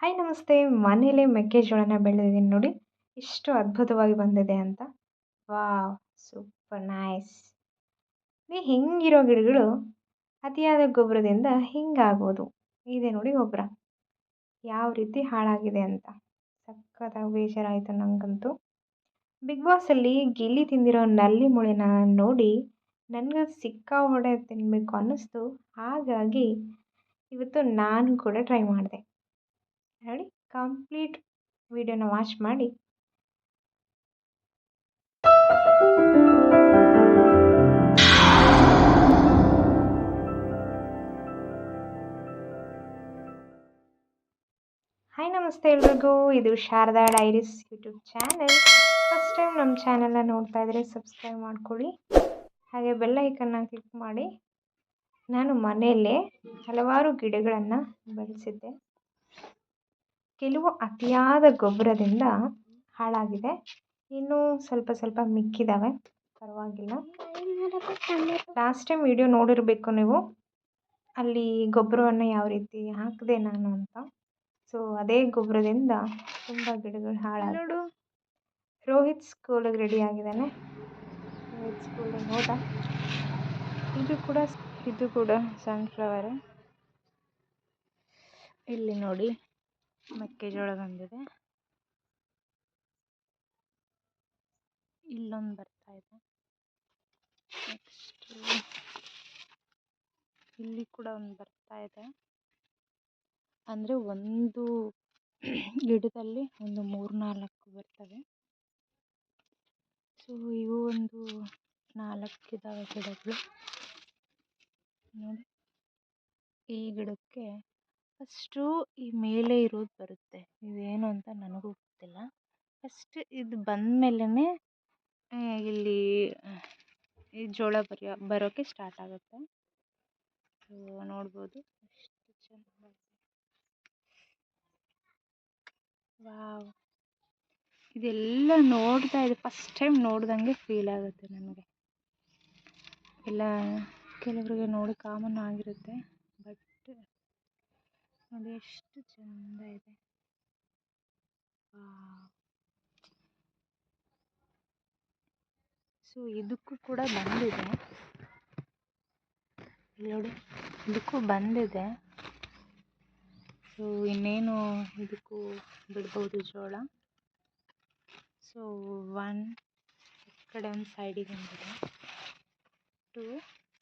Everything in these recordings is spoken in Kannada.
ಹಾಯ್ ನಮಸ್ತೆ. ಮನೇಲೆ ಮೆಕ್ಕೆಜೋಳನ ಬೆಳೆದಿದ್ದೀನಿ ನೋಡಿ. ಎಷ್ಟು ಅದ್ಭುತವಾಗಿ ಬಂದಿದೆ ಅಂತ. Wow, super, nice. ನೀ ಹಿಂಗಿರೋ ಗಿಡಗಳು ಅತಿಯಾದ ಗೊಬ್ಬರದಿಂದ ಹಿಂಗಾಗೋದು. ಇದೆ ನೋಡಿ ಗೊಬ್ಬರ. ಯಾವ ರೀತಿ ಹಾಳಾಗಿದೆ ಅಂತ. ಸಖತ್ತಾಗಿ ಬೇಜಾರಾಯಿತು ನನಗಂತೂ ಬಿಗ್ ಬಾಸಲ್ಲಿ ಗಿಲ್ಲಿ ತಿಂದಿರೋ ನಲ್ಲಿ ಮುಳಿನ ನೋಡಿ ನನಗೆ ಸಿಕ್ಕಾಪಟ್ಟೆ ತಿನ್ನಬೇಕು ಅನ್ನಿಸ್ತು. ಹಾಗಾಗಿ ಇವತ್ತು ನಾನು ಕೂಡ ಟ್ರೈ ಮಾಡಿದೆ. ನೋಡಿ ಕಂಪ್ಲೀಟ್ ವಿಡಿಯೋನ ವಾಚ್ ಮಾಡಿ. ಹಾಯ್ ನಮಸ್ತೆ ಎಲ್ರಿಗೂ. ಇದು Sharada diaries YouTube channel. First time ನಮ್ಮ ಚಾನೆಲ್ನ ನೋಡ್ತಾ ಇದ್ರೆ ಸಬ್ಸ್ಕ್ರೈಬ್ ಮಾಡ್ಕೊಳ್ಳಿ. ಹಾಗೆ ಬೆಲ್ ಐಕನ್ನ ಕ್ಲಿಕ್ ಮಾಡಿ. ನಾನು ಮನೆಯಲ್ಲೇ ಹಲವಾರು ಗಿಡಗಳನ್ನು ಬೆಳೆಸಿದ್ದೆ. ಕೆಲವು ಅತಿಯಾದ ಗೊಬ್ಬರದಿಂದ ಹಾಳಾಗಿದೆ. ಇನ್ನೂ ಸ್ವಲ್ಪ ಸ್ವಲ್ಪ ಮಿಕ್ಕಿದ್ದಾವೆ ಪರವಾಗಿಲ್ಲ. ಲಾಸ್ಟ್ ಟೈಮ್ ವಿಡಿಯೋ ನೋಡಿರಬೇಕು ನೀವು. ಅಲ್ಲಿ ಗೊಬ್ಬರವನ್ನು ಯಾವ ರೀತಿ ಹಾಕಿದೆ ನಾನು ಅಂತ. ಸೊ ಅದೇ ಗೊಬ್ಬರದಿಂದ ತುಂಬ ಗಿಡಗಳು ಹಾಳಾಗಿ ನೋಡು. ರೋಹಿತ್ ಸ್ಕೂಲಿಗೆ ರೆಡಿ ಆಗಿದ್ದಾನೆ. ರೋಹಿತ್ ಸ್ಕೂಲಿಗೆ ಹೋದ. ಇದು ಕೂಡ ಇದು ಕೂಡ ಸನ್ಫ್ಲವರ್ ಇಲ್ಲಿ ನೋಡಿ. ಮೆಕ್ಕೆಜೋಳ ಬಂದಿದೆ ಇಲ್ಲೊಂದು ಬರ್ತಾ ಇದೆ. ನೆಕ್ಸ್ಟ್ ಇಲ್ಲಿ ಕೂಡ ಒಂದು ಬರ್ತಾ ಇದೆ. ಅಂದರೆ ಒಂದು ಗಿಡದಲ್ಲಿ ಒಂದು ಮೂರು ನಾಲ್ಕು ಬರ್ತವೆ. ಸೊ ಇವು ಒಂದು ನಾಲ್ಕು ಇದ್ದಾವೆ ಗಿಡಗಳು. ನೋಡಿ, ಈ ಗಿಡಕ್ಕೆ ಫಸ್ಟು ಈ ಮೇಲೆ ಇರೋದು ಬರುತ್ತೆ. ಇದೇನು ಅಂತ ನನಗೂ ಗೊತ್ತಿಲ್ಲ. ಫಸ್ಟ್ ಇದು ಬಂದಮೇಲೆ ಇಲ್ಲಿ ಈ ಜೋಳ ಬರಿಯೋ ಬರೋಕ್ಕೆ ಸ್ಟಾರ್ಟ್ ಆಗುತ್ತೆ. ಸೊ ನೋಡ್ಬೋದು. ಎಷ್ಟು ವಾವ್. ಇದೆಲ್ಲ ನೋಡ್ತಾ ಇದೆ. ಫಸ್ಟ್ ಟೈಮ್ ನೋಡ್ದಂಗೆ ಫೀಲ್ ಆಗುತ್ತೆ ನನಗೆ. ಎಲ್ಲ, ಕೆಲವರಿಗೆ ನೋಡಿ ಕಾಮನ್ ಆಗಿರುತ್ತೆ. ನೋಡಿ ಎಷ್ಟು ಚಂದ ಇದೆ. ಸೊ, ಇದಕ್ಕೂ ಕೂಡ ಬಂದಿದೆ. ನೋಡಿ, ಇದಕ್ಕೂ ಬಂದಿದೆ. ಸೊ, ಇನ್ನೇನು ಇದಕ್ಕೂ ಬಿಡ್ಬೋದು ಜೋಳ. ಸೊ ಒನ್ ಈ ಕಡೆ ಒಂದು ಸೈಡಿಗೆ ಬಂದಿದೆ. ಟು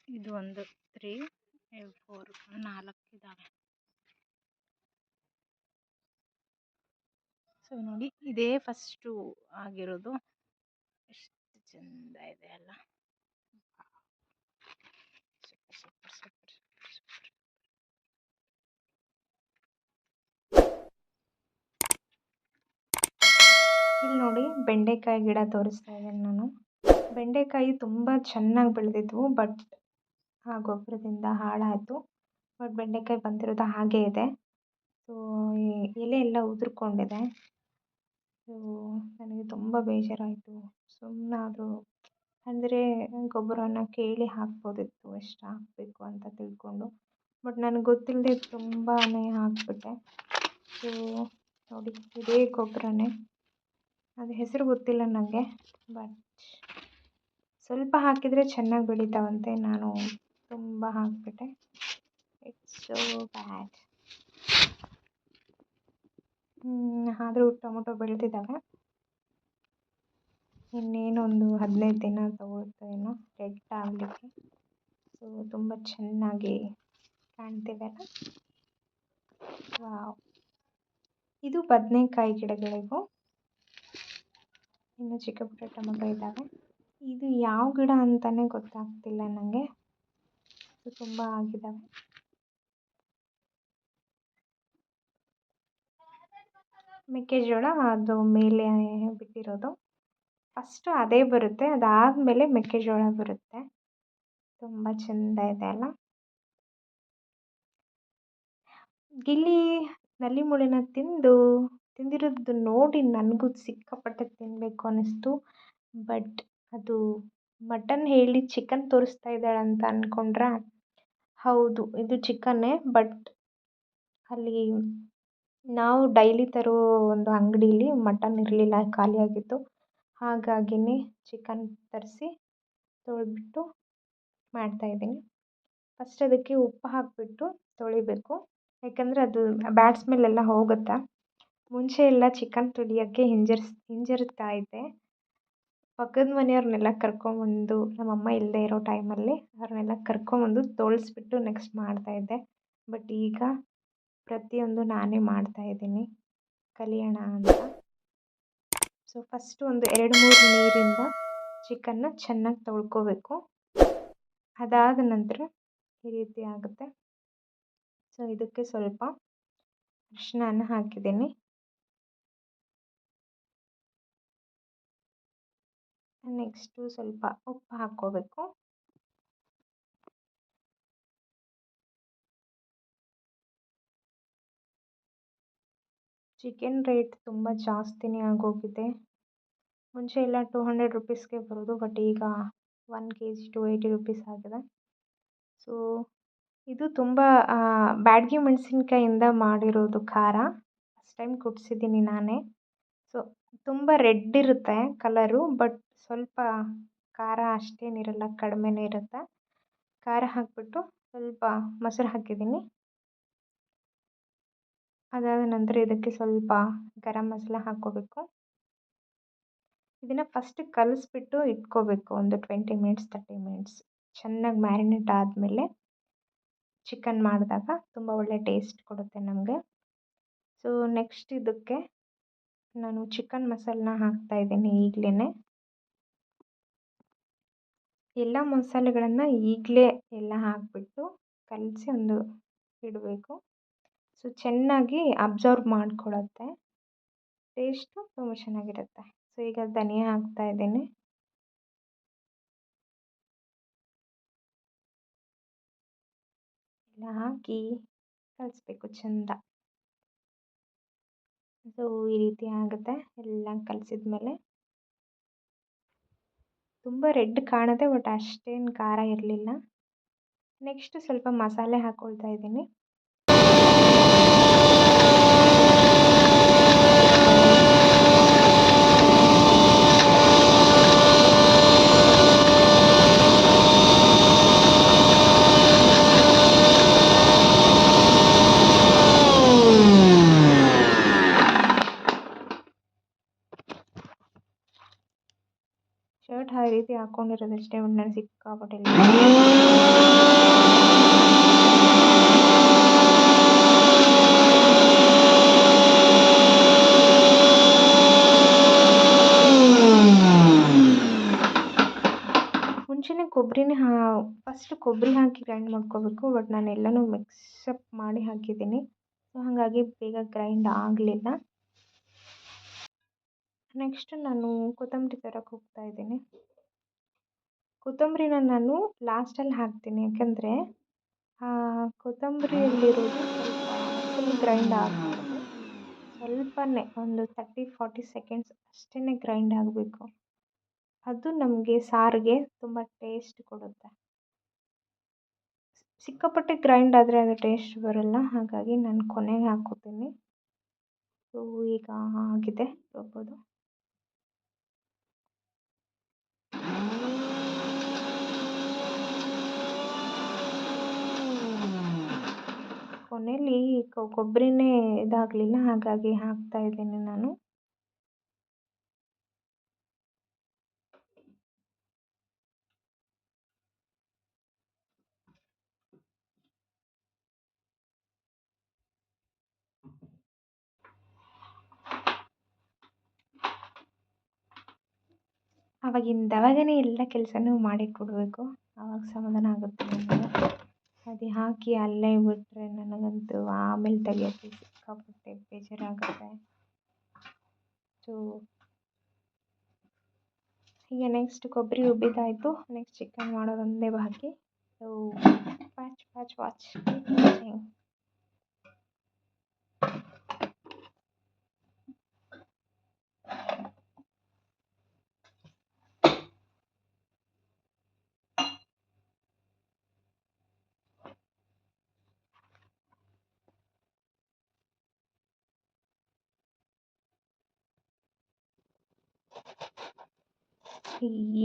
ಇದು ಒಂದು ತ್ರೀ ಫೋರ್ ನಾಲ್ಕು ಇದ್ದಾವೆ ಸೊ, ನೋಡಿ ಇದೇ ಫಸ್ಟು ಆಗಿರೋದು. ಎಷ್ಟು ಚೆಂದ ಇದೆ ಅಲ್ಲ. ಇಲ್ಲಿ ನೋಡಿ ಬೆಂಡೆಕಾಯಿ ಗಿಡ ತೋರಿಸ್ತಾ ಇದ್ದೇನೆ ನಾನು. ಬೆಂಡೆಕಾಯಿ ತುಂಬ ಚೆನ್ನಾಗಿ ಬೆಳೆದಿದ್ವು, ಬಟ್ ಆ ಗೊಬ್ಬರದಿಂದ ಹಾಳಾಯಿತು. ಬಟ್ ಬೆಂಡೆಕಾಯಿ ಬಂದಿರೋದು ಹಾಗೇ ಇದೆ. ಸೊ ಎಲೆ ಎಲ್ಲ ಉದುರ್ಕೊಂಡಿದೆ. ಸೊ ನನಗೆ ತುಂಬ ಬೇಜಾರಾಯಿತು. ಸುಮ್ಮನಾದರೂ ಅಂದರೆ ಗೊಬ್ಬರನ ಕೇಳಿ ಹಾಕ್ಬೋದಿತ್ತು, ಎಷ್ಟು ಹಾಕಬೇಕು ಅಂತ ತಿಳ್ಕೊಂಡು. ಬಟ್ ನನಗೆ ಗೊತ್ತಿಲ್ಲದೆ ತುಂಬಾ ಹಾಕಿಬಿಟ್ಟೆ. ಸೊ ನೋಡಿ, ಇದೇ ಗೊಬ್ಬರನೇ. ಅದು ಹೆಸರು ಗೊತ್ತಿಲ್ಲ ನನಗೆ ಬಟ್ ಸ್ವಲ್ಪ ಹಾಕಿದರೆ ಚೆನ್ನಾಗಿ ಬೆಳೀತಾವಂತೆ. ನಾನು ತುಂಬ ಹಾಕಿಬಿಟ್ಟೆ. ಇಟ್ಸ್ ಸೋ ಬ್ಯಾಡ್ ಆದರೂ ಟೊಮೊಟೊ ಬೆಳೆದಿದ್ದಾವೆ. ಇನ್ನೇನು ಒಂದು ಹದಿನೈದು ದಿನ ತಗೊಳುತ್ತೋ ಏನೋ ರೆಡ್ ಆಗಲಿಕ್ಕೆ. ಸೊ ತುಂಬ ಚೆನ್ನಾಗಿ ವಾವ್ ಇದು ಬದನೆಕಾಯಿ ಗಿಡಗಳಿಗೂ ಇನ್ನು ಚಿಕ್ಕ ಪುಟ್ಟ ಟೊಮೊಟೊ ಇದ್ದಾವೆ. ಇದು ಯಾವ ಗಿಡ ಅಂತಲೇ ಗೊತ್ತಾಗ್ತಿಲ್ಲ ನನಗೆ ತುಂಬ ಆಗಿದ್ದಾವೆ. ಮೆಕ್ಕೆಜೋಳ ಅದು ಮೇಲೆ ಬಿಟ್ಟಿರೋದು. ಫಸ್ಟು ಅದೇ ಬರುತ್ತೆ, ಅದಾದಮೇಲೆ ಮೆಕ್ಕೆಜೋಳ ಬರುತ್ತೆ. ತುಂಬ ಚೆಂದ ಇದೆ ಅಲ್ಲ? ಗಿಲ್ಲಿ ನಲ್ಲಿ ಮುಳ್ಳಿನ ತಿಂದು, ತಿಂದಿರೋದು ನೋಡಿ ನನಗೂ ಸಿಕ್ಕಾಪಟ್ಟೆ ತಿನ್ನಬೇಕು ಅನ್ನಿಸ್ತು. ಬಟ್ ಅದು ಮಟನ್ ಹೇಳಿ ಚಿಕನ್ ತೋರಿಸ್ತಾ ಇದ್ದಾಳೆ ಅಂತ ಅಂದ್ಕೊಂಡ್ರಾ ಹೌದು, ಇದು ಚಿಕನ್ನೇ ಬಟ್ ಅಲ್ಲಿ ನಾವು ಡೈಲಿ ತರೋ ಒಂದು ಅಂಗಡೀಲಿ ಮಟನ್ ಇರಲಿಲ್ಲ ಖಾಲಿಯಾಗಿತ್ತು ಹಾಗಾಗಿನೇ ಚಿಕನ್ ತರಿಸಿ ತೊಳೆದ್ಬಿಟ್ಟು ಮಾಡ್ತಾಯಿದ್ದೀನಿ ಫಸ್ಟ್ ಅದಕ್ಕೆ ಉಪ್ಪು ಹಾಕಿಬಿಟ್ಟು ತೊಳಿಬೇಕು. ಯಾಕಂದರೆ ಅದು ಬ್ಯಾಡ್ ಸ್ಮೆಲ್ ಎಲ್ಲ ಹೋಗುತ್ತೆ? ಮುಂಚೆ ಎಲ್ಲ ಚಿಕನ್ ತೊಳಿಯೋಕ್ಕೆ ಹಿಂಜರ್ಸ್ ಹಿಂಜರಿತಾ ಇದ್ದೆ. ಪಕ್ಕದ ಮನೆಯವ್ರನ್ನೆಲ್ಲ ಕರ್ಕೊಂಬಂದು, ನಮ್ಮಮ್ಮ ಇಲ್ಲದೆ ಇರೋ ಟೈಮಲ್ಲಿ ಅವ್ರನ್ನೆಲ್ಲ ಕರ್ಕೊಂಬಂದು ತೊಳೆಸ್ಬಿಟ್ಟು ನೆಕ್ಸ್ಟ್ ಮಾಡ್ತಾಯಿದ್ದೆ ಬಟ್ ಈಗ ಪ್ರತಿಯೊಂದು ನಾನೇ ಮಾಡ್ತಾಯಿದ್ದೀನಿ ಕಲಿಯೋಣ ಅಂತ. ಸೊ ಫಸ್ಟು ಒಂದು ಎರಡು ಮೂರು ನೀರಿಂದ ಚಿಕನ್ನ ಚೆನ್ನಾಗಿ ತೊಳ್ಕೋಬೇಕು. ಅದಾದ ನಂತರ ಈ ರೀತಿ ಆಗುತ್ತೆ. ಸೊ ಇದಕ್ಕೆ ಸ್ವಲ್ಪ ಅರಿಶಿನ ಹಾಕಿದ್ದೀನಿ. ನೆಕ್ಸ್ಟು ಸ್ವಲ್ಪ ಉಪ್ಪು ಹಾಕ್ಕೋಬೇಕು. ಚಿಕನ್ ರೇಟ್ ತುಂಬ ಜಾಸ್ತಿನೇ ಆಗೋಗಿದೆ. ಮುಂಚೆ ಎಲ್ಲ ಟೂ ಹಂಡ್ರೆಡ್ ರುಪೀಸ್ಗೆ ಬರೋದು ಬಟ್ ಈಗ one K G to eighty rupees ಆಗಿದೆ. ಸೊ ಇದು ತುಂಬ ಬ್ಯಾಡಗಿ ಮೆಣಸಿನ್ಕಾಯಿಂದ ಮಾಡಿರೋದು ಖಾರ. ಫಸ್ಟ್ ಟೈಮ್ ಕುಡ್ಸಿದ್ದೀನಿ ನಾನೇ. ಸೊ ತುಂಬ ರೆಡ್ ಇರುತ್ತೆ ಕಲರು ಬಟ್ ಸ್ವಲ್ಪ ಖಾರ ಅಷ್ಟೇನಿರಲ್ಲ, ಕಡಿಮೆನೇ ಇರುತ್ತೆ. ಖಾರ ಹಾಕಿಬಿಟ್ಟು ಸ್ವಲ್ಪ ಮೊಸರು ಹಾಕಿದ್ದೀನಿ. ಅದಾದ ನಂತರ ಇದಕ್ಕೆ ಸ್ವಲ್ಪ ಗರಂ ಮಸಾಲ ಹಾಕ್ಕೋಬೇಕು. ಇದನ್ನು ಫಸ್ಟ್ ಕಲಿಸ್ಬಿಟ್ಟು ಇಟ್ಕೋಬೇಕು, ಒಂದು ಟ್ವೆಂಟಿ ಮಿನಿಟ್ಸ್ ತರ್ಟಿ ಮಿನಿಟ್ಸ್ ಚೆನ್ನಾಗಿ ಮ್ಯಾರಿನೇಟ್ ಆದಮೇಲೆ ಚಿಕನ್ ಮಾಡಿದಾಗ ತುಂಬ ಒಳ್ಳೆ ಟೇಸ್ಟ್ ಕೊಡುತ್ತೆ ನಮಗೆ. ಸೊ ನೆಕ್ಸ್ಟ್ ಇದಕ್ಕೆ ನಾನು ಚಿಕನ್ ಮಸಾಲೆ ಹಾಕ್ತಾ ಇದ್ದೀನಿ ಈಗಲೇ ಎಲ್ಲ ಮಸಾಲೆಗಳನ್ನು ಈಗಲೇ ಎಲ್ಲ ಹಾಕಿಬಿಟ್ಟು ಕಲಸಿ ಒಂದು ಇಡಬೇಕು. ಸೊ, ಚೆನ್ನಾಗಿ ಅಬ್ಸರ್ವ್ ಮಾಡಿಕೊಳ್ಳುತ್ತೆ ಟೇಸ್ಟು ತುಂಬ ಚೆನ್ನಾಗಿರುತ್ತೆ. ಸೊ, ಈಗ ಧನಿಯಾ ಹಾಕ್ತಾಯಿದ್ದೀನಿ ಎಲ್ಲ ಹಾಕಿ ಕಲಿಸ್ಬೇಕು ಚೆಂದ. ಸೊ, ಈ ರೀತಿ ಆಗುತ್ತೆ. ಎಲ್ಲ ಕಲಸಿದ್ಮೇಲೆ ತುಂಬ ರೆಡ್ ಕಾಣುತ್ತೆ, ಬಟ್ ಅಷ್ಟೇನು ಖಾರ ಇರಲಿಲ್ಲ. ನೆಕ್ಸ್ಟ್ ಸ್ವಲ್ಪ ಮಸಾಲೆ ಹಾಕ್ಕೊಳ್ತಾ ಇದ್ದೀನಿ. ಶರ್ಟ್ ಆ ರೀತಿ ಹಾಕೊಂಡಿರೋದಷ್ಟೇ ಬಟ್ ನಾನು ಸಿಕ್ಕಾಪಟ್ಟೆ ಮುಂಚೆನೇ ಕೊಬ್ಬರಿನೇ ಹಾ ಫಸ್ಟ್ ಕೊಬ್ಬರಿ ಹಾಕಿ ಗ್ರೈಂಡ್ ಮಾಡ್ಕೋಬೇಕು ಬಟ್ ನಾನು ಎಲ್ಲನೂ ಮಿಕ್ಸಪ್ ಮಾಡಿ ಹಾಕಿದ್ದೀನಿ. ಸೊ ಹಾಗಾಗಿ ಬೇಗ ಗ್ರೈಂಡ್ ಆಗಲಿಲ್ಲ. ನೆಕ್ಸ್ಟ್ ನಾನು ಕೊತ್ತಂಬರಿ ತರಕ್ಕೆ ಹೋಗ್ತಾ ಇದ್ದೀನಿ. ಕೊತ್ತಂಬರಿನ ನಾನು ಲಾಸ್ಟಲ್ಲಿ ಹಾಕ್ತೀನಿ. ಯಾಕೆಂದರೆ ಕೊತ್ತಂಬರಿಯಲ್ಲಿರೋದು ಫುಲ್ ಗ್ರೈಂಡ್ ಆಗಬಾರ್ದು ಸ್ವಲ್ಪನೇ ಒಂದು ತರ್ಟಿ ಫಾರ್ಟಿ ಸೆಕೆಂಡ್ಸ್ ಅಷ್ಟೇ ಗ್ರೈಂಡ್ ಆಗಬೇಕು. ಅದು ನಮಗೆ ಸಾರಿಗೆ ತುಂಬ ಟೇಸ್ಟ್ ಕೊಡುತ್ತೆ. ಸಿಕ್ಕಾಪಟ್ಟೆ ಗ್ರೈಂಡ್ ಆದರೆ ಅದು ಟೇಸ್ಟ್ ಬರೋಲ್ಲ. ಹಾಗಾಗಿ ನಾನು ಕೊನೆಗೆ ಹಾಕೋತೀನಿ. ಸೊ ಈಗ ಆಗಿದೆ ರುಬ್ಬೋದು ಕೊನೆಯಲ್ಲಿ ಕೊಬ್ಬರಿನೇ ಇದಾಗಲಿಲ್ಲ, ಹಾಗಾಗಿ ಹಾಕ್ತಾ ಇದ್ದೀನಿ ನಾನು. ಅವಾಗಿಂದ ಅವಾಗನೇ ಎಲ್ಲ ಕೆಲಸನೂ ಮಾಡಿಟ್ಬಿಡ್ಬೇಕು. ಅವಾಗ ಸಮಾಧಾನ ಆಗುತ್ತೆ ಅದು ಹಾಕಿ ಅಲ್ಲೇ ಬಿಟ್ಟರೆ ನನಗಂತೂ ಆಮೇಲೆ ತೆಗಿಯೋಕ್ಕೆ ಸಿಕ್ಕಾಪಟ್ಟೆ ಬೇಜಾರಾಗುತ್ತೆ. ಸೊ ಈಗ ನೆಕ್ಸ್ಟ್ ಕೊಬ್ಬರಿ ರುಬ್ಬಿದ್ದಾಯಿತು ನೆಕ್ಸ್ಟ್ ಚಿಕನ್ ಮಾಡೋದೊಂದೇ ಬಾಕಿ. ಸೊ ವಾಚ್ ವಾಚ್ ವಾಚ್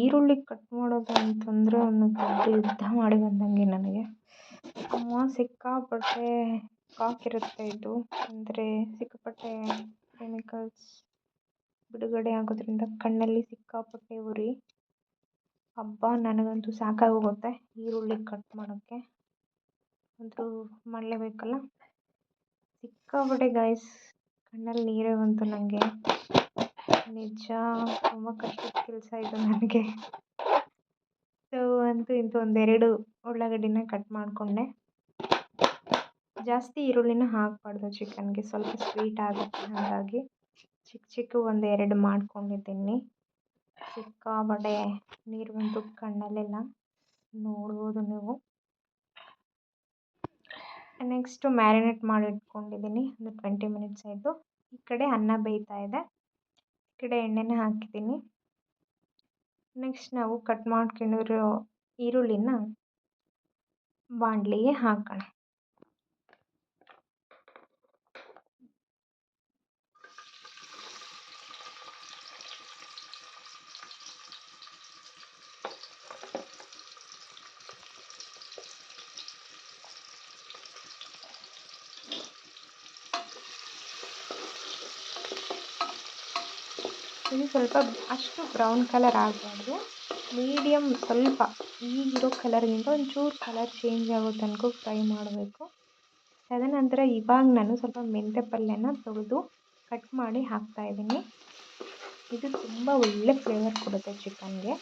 ಈರುಳ್ಳಿ ಕಟ್ ಮಾಡೋದು ಅಂತಂದರೆ ಒಂದು ದೊಡ್ಡ ಯುದ್ಧ ಮಾಡಿ ಬಂದಂಗೆ ನನಗೆ. ಅಮ್ಮ, ಸಿಕ್ಕಾಪಟ್ಟೆ ಕಾಕಿರುತ್ತೆ ಇದು. ಅಂದರೆ ಸಿಕ್ಕಾಪಟ್ಟೆ ಕೆಮಿಕಲ್ಸ್ ಬಿಡುಗಡೆ ಆಗೋದ್ರಿಂದ ಕಣ್ಣಲ್ಲಿ ಸಿಕ್ಕಾಪಟ್ಟೆ ಉರಿ. ಹಬ್ಬ ನನಗಂತೂ ಸಾಕಾಗೋಗುತ್ತೆ ಈರುಳ್ಳಿ ಕಟ್ ಮಾಡೋಕ್ಕೆ. ಅಂತೂ ಮಾಡಲೇಬೇಕಲ್ಲ ಸಿಕ್ಕಾಪಟ್ಟೆ ಗಾಯ್ಸ್ ಕಣ್ಣಲ್ಲಿ ನೀರೇ ಬಂತು ನನಗೆ ನಿಜ, ತುಂಬ ಕಷ್ಟದ ಕೆಲಸ ಇದು ನನಗೆ. ಸೊ ಅಂತೂ ಇಂತೂ ಒಂದೆರಡು ಉಳ್ಳಾಗಡ್ಡಿನ ಕಟ್ ಮಾಡಿಕೊಂಡೆ. ಜಾಸ್ತಿ ಈರುಳ್ಳಿನ ಹಾಕಬಾರ್ದು ಚಿಕನ್ಗೆ, ಸ್ವಲ್ಪ ಸ್ವೀಟ್ ಆಗುತ್ತೆ ಹಾಗಾಗಿ. ಚಿಕ್ಕ ಚಿಕ್ಕ ಒಂದೆರಡು ಮಾಡ್ಕೊಂಡಿದ್ದೀನಿ. ಸಿಕ್ಕಾಪಟ್ಟೆ ನೀರು ಬಂದು ಕಣ್ಣಲ್ಲೆಲ್ಲ. ನೋಡ್ಬೋದು ನೀವು. ನೆಕ್ಸ್ಟು ಮ್ಯಾರಿನೇಟ್ ಮಾಡಿ ಇಟ್ಕೊಂಡಿದ್ದೀನಿ ಒಂದು ಟ್ವೆಂಟಿ ಮಿನಿಟ್ಸ್ ಆಯಿತು. ಈ ಕಡೆ ಅನ್ನ ಬೇಯ್ತಾ ಇದೆ. ಕಡೆ ಎಣ್ಣೆನ ಹಾಕಿದ್ದೀನಿ. ನೆಕ್ಸ್ಟ್ ನಾವು ಕಟ್ ಮಾಡ್ಕೊಂಡಿರೋ ಈರುಳ್ಳಿನ ಬಾಣಲಿಗೆ ಹಾಕೋಣ. ಇದು ಸ್ವಲ್ಪ ಅಷ್ಟು ಬ್ರೌನ್ ಕಲರ್ ಆಗಬಾರ್ದು. ಮೀಡಿಯಮ್ ಸ್ವಲ್ಪ ಈಗಿರೋ ಕಲರ್ಗಿಂತ ಒಂಚೂರು ಕಲರ್ ಚೇಂಜ್ ಆಗೋ ತನಕ ಫ್ರೈ ಮಾಡಬೇಕು. ತದನಂತರ ಇವಾಗ ನಾನು ಸ್ವಲ್ಪ ಮೆಂತ್ಯ ಪಲ್ಯನ ತೊಳೆದು ಕಟ್ ಮಾಡಿ ಹಾಕ್ತಾ ಇದ್ದೀನಿ. ಇದು ತುಂಬ ಒಳ್ಳೆ ಫ್ಲೇವರ್ ಕೊಡುತ್ತೆ ಚಿಕನ್ಗೆ.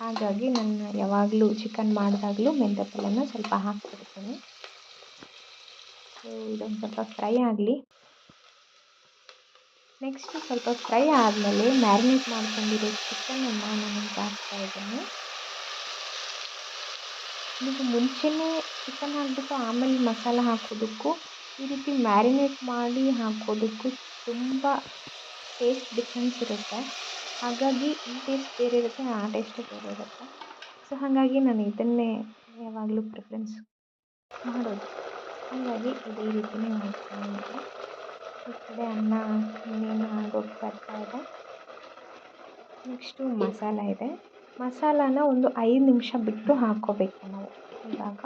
ಹಾಗಾಗಿ ನಾನು ಯಾವಾಗಲೂ ಚಿಕನ್ ಮಾಡಿದಾಗಲೂ ಮೆಂತ್ಯ ಪಲ್ಯನ ಸ್ವಲ್ಪ ಹಾಕ್ಬಿಡ್ತೀನಿ. ಸೊ, ಇದೊಂದು ಸ್ವಲ್ಪ ಫ್ರೈ ಆಗಲಿ. ನೆಕ್ಸ್ಟು ಸ್ವಲ್ಪ ಫ್ರೈ ಆದಮೇಲೆ ಮ್ಯಾರಿನೇಟ್ ಮಾಡ್ಕೊಂಡಿರೋ ಚಿಕನನ್ನು ನಾನು ಹಾಕ್ತಾ ಇದ್ದೀನಿ. ನೀವು ಮುಂಚೆಯೇ ಚಿಕನ್ ಹಾಕಿಬಿಟ್ಟು ಆಮೇಲೆ ಮಸಾಲೆ ಹಾಕೋದಕ್ಕೂ ಈ ರೀತಿ ಮ್ಯಾರಿನೇಟ್ ಮಾಡಿ ಹಾಕೋದಕ್ಕೂ ತುಂಬ ಟೇಸ್ಟ್ ಡಿಫ್ರೆನ್ಸ್ ಇರುತ್ತೆ. ಹಾಗಾಗಿ ಈ ಟೇಸ್ಟ್ ಬೇರೆ ಇರುತ್ತೆ, ಆ ಟೇಸ್ಟೇ ಬೇರೆ ಇರುತ್ತೆ. ಸೊ ಹಾಗಾಗಿ ನಾನು ಇದನ್ನೇ ಯಾವಾಗಲೂ ಪ್ರಿಫರೆನ್ಸ್ ಮಾಡೋದು. ಹಾಗಾಗಿ ಇದೇ ರೀತಿಯೇ ಮಾಡ್ತೀನಿ ಈ ಕಡೆ ಅನ್ನ ಇನ್ನೇನು ಆಗೋಕ್ಕೆ ಬರ್ತಾ ಇದೆ. ನೆಕ್ಸ್ಟು ಮಸಾಲ ಇದೆ. ಮಸಾಲಾನ ಒಂದು ಐದು ನಿಮಿಷ ಬಿಟ್ಟು ಹಾಕ್ಕೋಬೇಕು ನಾವು ಇವಾಗ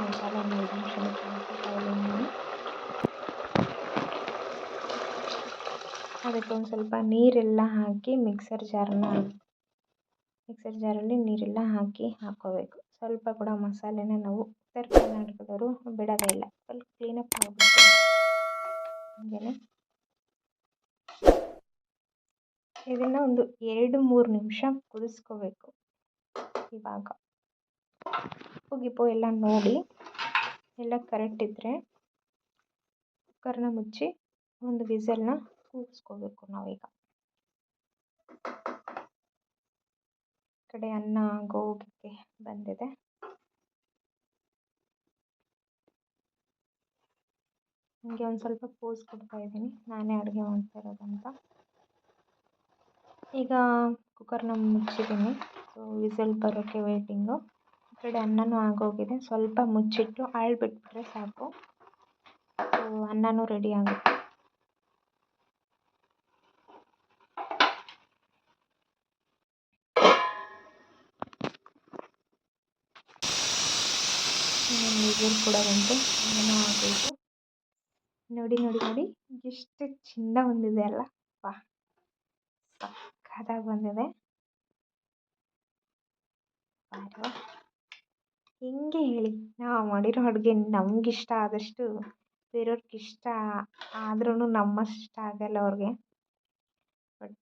ಮಸಾಲ ಐದು ನಿಮಿಷ ಬಿಟ್ಟು ಹಾಕ್ಕೊತಾ ಇದ್ದೀನಿ ಅದಕ್ಕೆ ಒಂದು ಸ್ವಲ್ಪ ನೀರೆಲ್ಲ ಹಾಕಿ ಮಿಕ್ಸರ್ ಜಾರನ್ನ ಮಿಕ್ಸರ್ ಜಾರಲ್ಲಿ ನೀರೆಲ್ಲ ಹಾಕಿ ಹಾಕ್ಕೋಬೇಕು. ಸ್ವಲ್ಪ ಕೂಡ ಮಸಾಲೆನ ನಾವು ಉತ್ತರ ಕರ್ನಾಟಕದವರು ಬಿಡೋದೇ ಇಲ್ಲ. ಸ್ವಲ್ಪ ಕ್ಲೀನಪ್ ಮಾಡಬೇಕು ಹಾಗೆಯೇ ಇದನ್ನು ಒಂದು ಎರಡು ಮೂರು ನಿಮಿಷ ಕುದಿಸ್ಕೋಬೇಕು. ಇವಾಗ ಉಪ್ಪು, ಗಿಪ್ಪು ಎಲ್ಲ ನೋಡಿ. ಎಲ್ಲ ಕರೆಕ್ಟ್ ಇದ್ದರೆ ಕುಕ್ಕರ್ನ ಮುಚ್ಚಿ ಒಂದು ವಿಸಲ್ನ ಕೂಗಿಸ್ಕೋಬೇಕು ನಾವೀಗ. ಕಡೆ ಅನ್ನ, ಗೋಗಿಗೆ ಬಂದಿದೆ. ನನಗೆ ಒಂದು ಸ್ವಲ್ಪ ಪೋಸ್ ಕೊಡ್ತಾ ಇದ್ದೀನಿ. ನಾನೇ ಅಡುಗೆ ಮಾಡ್ತಾ ಇರೋದಂತ ಈಗ ಕುಕ್ಕರ್ನ ಮುಚ್ಚಿದ್ದೀನಿ. ಸೊ ವಿಸಲ್ ಬರೋಕ್ಕೆ ವೇಟಿಂಗು ಈ ಕಡೆ ಅನ್ನನೂ ಆಗೋಗಿದೆ. ಸ್ವಲ್ಪ ಮುಚ್ಚಿಟ್ಟು ಆಳ್ಬಿಟ್ಬಿಟ್ರೆ ಸಾಕು. ಸೊ ಅನ್ನನೂ ರೆಡಿ ಆಗುತ್ತೆ. ವಿಸಿಲ್ ಕೂಡ ಬಂತು. ಏನೋ ಆಗೋಯಿತು. ನೋಡಿ ನೋಡಿ ನೋಡಿ. ಎಷ್ಟು ಚೆಂದ ಬಂದಿದೆ ಅಲ್ಲ. ವಾ. ಸಕ್ಕತ್ತಾಗಿ ಬಂದಿದೆ. ಹೆಂಗೆ ಹೇಳಿ? ನಾವು ಮಾಡಿರೋ ಅಡುಗೆ ನಮಗಿಷ್ಟ ಆದಷ್ಟು ಬೇರೆಯವ್ರಿಗೆ ಇಷ್ಟ ಆದ್ರೂ ನಮ್ಮಷ್ಟ ಇಷ್ಟ ಆಗಲ್ಲ ಅವ್ರಿಗೆ. ಬಟ್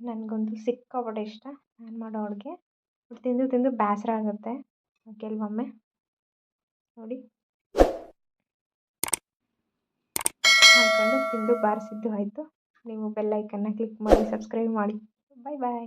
ನನಗಂತೂ ಸಿಕ್ಕಾಪಟ್ಟೆ ಇಷ್ಟ. ನಾನು ಮಾಡೋ ಅಡುಗೆ. ತಿಂದು ತಿಂದು ಬೇಸರ ಆಗುತ್ತೆ. ಕೆಲವೊಮ್ಮೆ. ನೋಡಿ. ಹಾಕ್ಕೊಂಡು ತಿಂದು ಬಾರಿಸಿದ್ದು ಆಯಿತು. ನೀವು ಬೆಲ್ ಐಕನ್ನ ಕ್ಲಿಕ್ ಮಾಡಿ ಸಬ್ಸ್ಕ್ರೈಬ್ ಮಾಡಿ. Bye bye